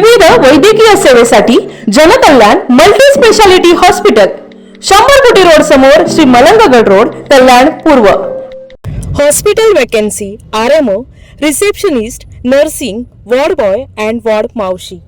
वैद्यकीय सेवेसाठी जनकल्याण मल्टी स्पेशालिटी हॉस्पिटल शंभर कोटी रोड समोर श्री मलंगगड रोड कल्याण पूर्व. Hospital vacancy R M O receptionist nursing ward boy and ward मावशी.